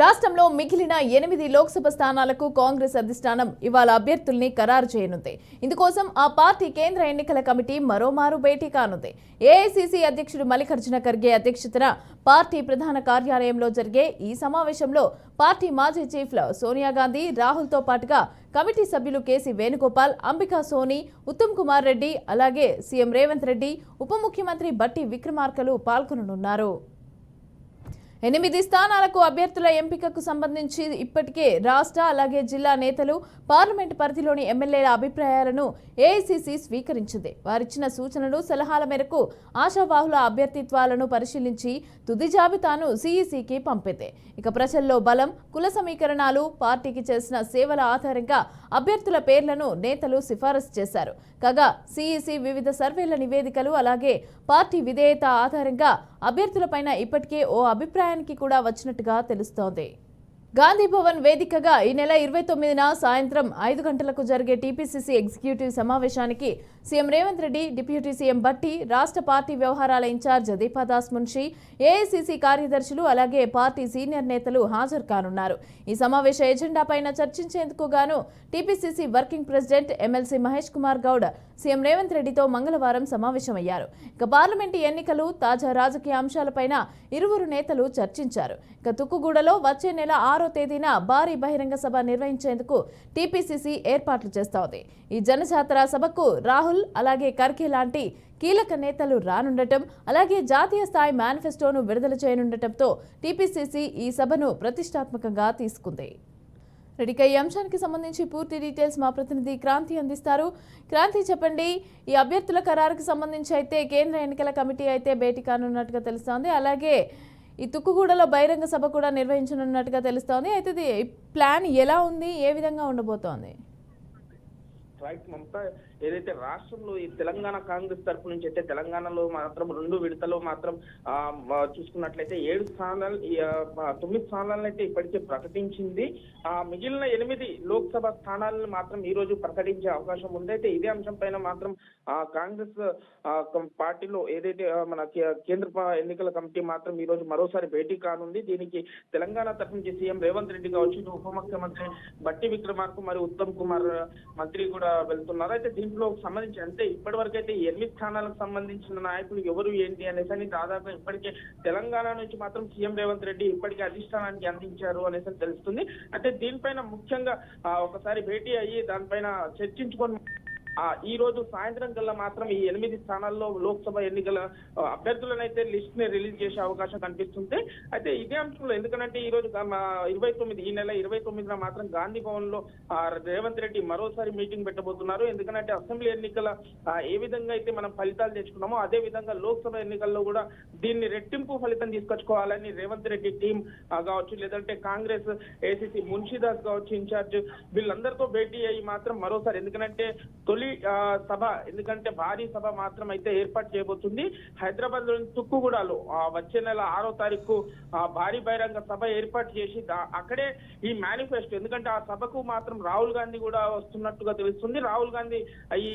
రాష్ట్రంలో మిగిలిన ఎనిమిది లోక్సభ స్థానాలకు కాంగ్రెస్ అధిష్టానం ఇవాళ అభ్యర్థుల్ని ఖరారు చేయనుంది. ఇందుకోసం ఆ పార్టీ కేంద్ర ఎన్నికల కమిటీ మరోమారు భేటీ కానుంది. ఏఐసిసి అధ్యక్షుడు మల్లికార్జున ఖర్గే అధ్యక్షతన పార్టీ ప్రధాన కార్యాలయంలో జరిగే ఈ సమావేశంలో పార్టీ మాజీ చీఫ్ సోనియా గాంధీ రాహుల్తో పాటుగా కమిటీ సభ్యులు కేసీ వేణుగోపాల్ అంబికా సోని ఉత్తమ్ కుమార్ రెడ్డి అలాగే సీఎం రేవంత్ రెడ్డి ఉప ముఖ్యమంత్రి బట్టి విక్రమార్కలు పాల్గొననున్నారు. ఎనిమిది స్థానాలకు అభ్యర్థుల ఎంపికకు సంబంధించి ఇప్పటికే రాష్ట్ర అలాగే జిల్లా నేతలు పార్లమెంటు పరిధిలోని ఎమ్మెల్యేల అభిప్రాయాలను ఏఐసిసి స్వీకరించింది. వారిచ్చిన సూచనలు సలహాల మేరకు ఆశావాహుల అభ్యర్థిత్వాలను పరిశీలించి తుది జాబితాను సిఈసికి పంపింది. ఇక ప్రజల్లో బలం కుల సమీకరణాలు పార్టీకి చేసిన సేవల ఆధారంగా అభ్యర్థుల పేర్లను నేతలు సిఫారసు చేశారు. కాగా సిఈసి వివిధ సర్వేల నివేదికలు అలాగే పార్టీ విధేయత ఆధారంగా అభ్యర్థులపైన ఇప్పటికే ఓ అభిప్రాయం ఆదాయానికి కూడా వచ్చినట్టుగా తెలుస్తోంది. గాంధీ భవన్ వేదికగా ఈ నెల ఇరవై తొమ్మిదిన సాయంత్రం ఐదు గంటలకు జరిగే టీపీసీసీ ఎగ్జిక్యూటివ్ సమావేశానికి CM Revanth Reddy deputy CM Bhatti రాష్ట్ర పార్టీ వ్యవహారాల ఇన్ఛార్జ్ దీపాదాస్ మున్షి ఏఐసీసీ కార్యదర్శులు అలాగే పార్టీ సీనియర్ నేతలు హాజరు కానున్నారు. ఈ సమావేశ ఎజెండాపైన చర్చించేందుకు గాను TPCC working president MLC Mahesh Kumar Goud CM Revanth రెడ్డితో మంగళవారం సమావేశమయ్యారు. ఇక పార్లమెంటు ఎన్నికలు తాజా రాజకీయ అంశాలపైన ఇరువురు నేతలు చర్చించారు. ఇక తుక్కుగూడలో వచ్చే నెల ఆరు తేదీన భారీ బహిరంగ సభ నిర్వహించేందుకు టీపీసీసీ ఏర్పాట్లు చేస్తోంది. ఈ జనజాతర సభకు రాహుల్ అలాగే ఖర్గే లాంటి కీలక నేతలు రానుండటం అలాగే జాతీయ స్థాయి మేనిఫెస్టోను విడుదల చేయనుండటంతో టీపీసీసీ ఈ సభను ప్రతిష్టాత్మకంగా తీసుకుంది. రెడిక ఈ అంశానికి సంబంధించి పూర్తి డీటెయిల్స్ మా ప్రతినిధి క్రాంతి అందిస్తారు. క్రాంతి చెప్పండి ఈ అభ్యర్థుల ఖరారుకు సంబంధించి అయితే కేంద్ర ఎన్నికల కమిటీ అయితే భేటీ కానున్నట్టుగా తెలుస్తోంది. అలాగే ఈ తుక్కుగూడలో బహిరంగ సభ కూడా నిర్వహించనున్నట్టుగా తెలుస్తోంది. అయితే ఇది ప్లాన్ ఎలా ఉంది? ఏ విధంగా ఉండబోతోంది? ఏదైతే రాష్ట్రంలో ఈ తెలంగాణ కాంగ్రెస్ తరపు నుంచి అయితే తెలంగాణలో మాత్రం రెండు విడతలో మాత్రం చూసుకున్నట్లయితే ఏడు స్థానాలు తొమ్మిది స్థానాలను అయితే ఇప్పటికే ప్రకటించింది. ఆ మిగిలిన ఎనిమిది లోక్సభ స్థానాలను మాత్రం ఈ రోజు ప్రకటించే అవకాశం ఉంది. అయితే ఇదే అంశం పైన మాత్రం ఆ కాంగ్రెస్ పార్టీలో ఏదైతే మన కేంద్ర ఎన్నికల కమిటీ మాత్రం ఈ రోజు మరోసారి భేటీ కానుంది. దీనికి తెలంగాణ తరఫు నుంచి సీఎం రేవంత్ రెడ్డి కావచ్చు ఉప ముఖ్యమంత్రి బట్టి విక్రమార్కు మరియు ఉత్తమ్ కుమార్ మంత్రి కూడా వెళ్తున్నారు. అయితే దీంట్లో సంబంధించి అంటే ఇప్పటి వరకు అయితే ఎన్ని ఎనిమిది స్థానాలకు సంబంధించిన నాయకులు ఎవరు ఏంటి అనేసి అని దాదాపు ఇప్పటికే తెలంగాణ నుంచి మాత్రం సీఎం రేవంత్ రెడ్డి ఇప్పటికే అధిష్టానానికి అందించారు అనేసి తెలుస్తుంది. అంటే దీనిపైన ముఖ్యంగా ఒకసారి భేటీ అయ్యి దానిపైన చర్చించుకొని ఈ రోజు సాయంత్రం కల్లా మాత్రం ఈ ఎనిమిది స్థానాల్లో లోక్సభ ఎన్నికల అభ్యర్థులనైతే లిస్ట్ని రిలీజ్ చేసే అవకాశం కనిపిస్తుంది. అయితే ఇదే అంశంలో ఎందుకంటే ఈ రోజు ఇరవై తొమ్మిది ఈ నెల ఇరవై తొమ్మిదిన మాత్రం గాంధీ భవన్లో రేవంత్ రెడ్డి మరోసారి మీటింగ్ పెట్టబోతున్నారు. ఎందుకంటే అసెంబ్లీ ఎన్నికల ఏ విధంగా అయితే మనం ఫలితాలు తెచ్చుకున్నామో అదే విధంగా లోక్సభ ఎన్నికల్లో కూడా దీన్ని రెట్టింపు ఫలితం తీసుకొచ్చుకోవాలని రేవంత్ రెడ్డి టీం కావచ్చు లేదంటే కాంగ్రెస్ ఏసీసీ మున్షిదాస్ కావచ్చు ఇన్ఛార్జ్ వీళ్ళందరితో భేటీ అయ్యి మాత్రం మరోసారి ఎందుకంటే తొలి ఆ, సభ ఎందుకంటే భారీ సభ మాత్రం అయితే ఏర్పాటు చేయబోతుంది. హైదరాబాద్లోని తుక్కుగూడలో వచ్చే నెల ఆరో తారీఖు ఆ, భారీ బహిరంగ సభ ఏర్పాటు చేసి అక్కడే ఈ మేనిఫెస్టో ఎందుకంటే ఆ సభకు మాత్రం రాహుల్ గాంధీ కూడా వస్తున్నట్టుగా తెలుస్తుంది. రాహుల్ గాంధీ ఈ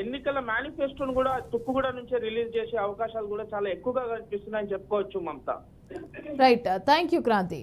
ఎన్నికల మేనిఫెస్టోను కూడా తుక్కుగూడ నుంచే రిలీజ్ చేసే అవకాశాలు కూడా చాలా ఎక్కువగా కనిపిస్తున్నాయని చెప్పుకోవచ్చు Mamata. Right thank you Kranthi